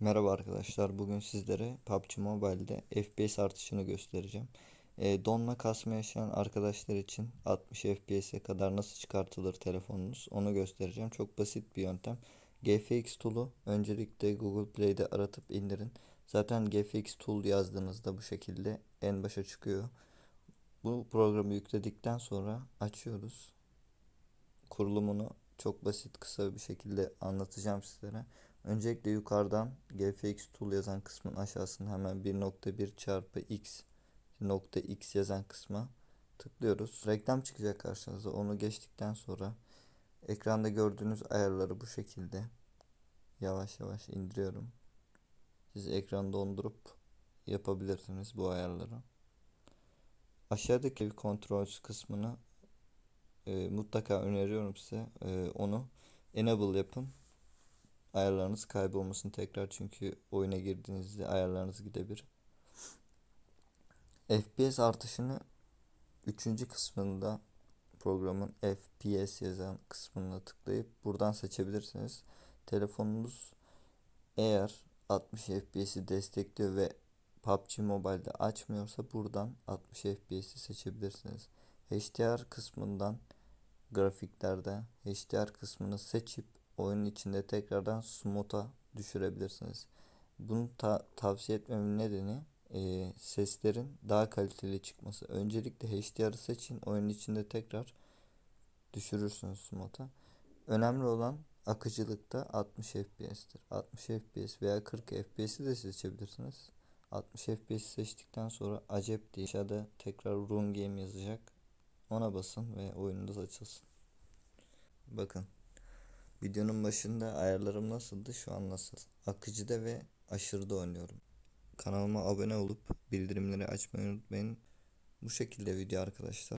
Merhaba arkadaşlar. Bugün sizlere PUBG Mobile'de FPS artışını göstereceğim. E, donma kasma yaşayan arkadaşlar için 60 FPS'e kadar nasıl çıkartılır telefonunuz onu göstereceğim. Çok basit bir yöntem. GFX Tool'u öncelikle Google Play'de aratıp indirin. Zaten GFX Tool yazdığınızda bu şekilde en başa çıkıyor. Bu programı yükledikten sonra açıyoruz. Kurulumunu çok basit kısa bir şekilde anlatacağım sizlere. Öncelikle yukarıdan GFX Tool yazan kısmın aşağısında hemen 1.1 çarpı x nokta x yazan kısma tıklıyoruz. Reklam çıkacak karşınıza. Onu geçtikten sonra ekranda gördüğünüz ayarları bu şekilde yavaş yavaş indiriyorum. Siz ekran dondurup yapabilirsiniz bu ayarları. Aşağıdaki kontrol kısmını e, mutlaka öneriyorum size. E, onu enable yapın ayarlarınız kaybolmasın tekrar çünkü oyuna girdiğinizde ayarlarınız gidebilir. FPS artışını üçüncü kısmında programın FPS yazan kısmına tıklayıp buradan seçebilirsiniz. Telefonunuz eğer 60 FPS'i destekliyor ve PUBG Mobile'de açmıyorsa buradan 60 FPS'i seçebilirsiniz. HDR kısmından grafiklerde HDR kısmını seçip oyunun içinde tekrardan smooth'a düşürebilirsiniz. Bunu ta tavsiye etmemin nedeni e, seslerin daha kaliteli çıkması. Öncelikle HDR'ı seçin. Oyunun içinde tekrar düşürürsünüz smooth'a. Önemli olan akıcılıkta 60 FPS'tir. 60 FPS veya 40 FPS'i de seçebilirsiniz. 60 FPS seçtikten sonra acep diye aşağıda tekrar run game yazacak. Ona basın ve oyununuz açılsın. Bakın Videonun başında ayarlarım nasıldı şu an nasıl? Akıcıda ve aşırıda oynuyorum. Kanalıma abone olup bildirimleri açmayı unutmayın. Bu şekilde video arkadaşlar.